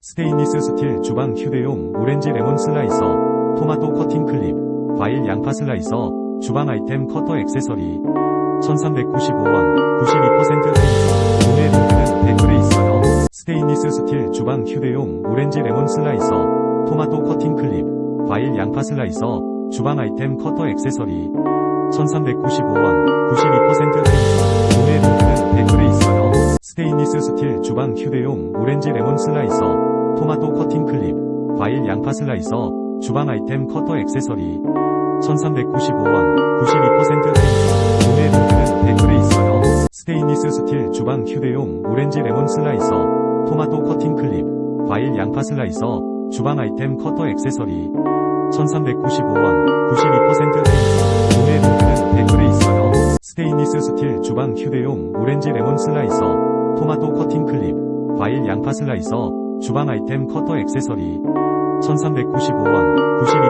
스테인리스 스틸 주방 휴대용 오렌지 레몬 슬라이서, 토마토 커팅 클립, 과일 양파 슬라이서, 주방 아이템 커터 액세서리. 1395원, 92% 할인. 구매 링크는 댓글에 있어요. 스테인리스 스틸 주방 휴대용 오렌지 레몬 슬라이서, 토마토 커팅 클립, 과일 양파 슬라이서, 주방 아이템 커터 액세서리. 1395원, 92% 할인. 휴대용 오렌지 레몬 슬라이서, 토마토 커팅 클립, 과일 양파 슬라이서, 주방 아이템 커터 액세서리. 1395원, 92% 할인. 구매 링크는 댓글에 있어요. 스테인리스 스틸 주방 휴대용 오렌지 레몬 슬라이서, 토마토 커팅 클립, 과일 양파 슬라이서, 주방 아이템 커터 액세서리. 1395원, 92% 할인. 구매 링크는 댓글에 있어요. 스테인리스 스틸 주방 휴대용 오렌지 레몬 슬라이서, 토마토 커팅 클립, 과일 양파 슬라이서, 주방 아이템 커터 액세서리. 1395원, 92%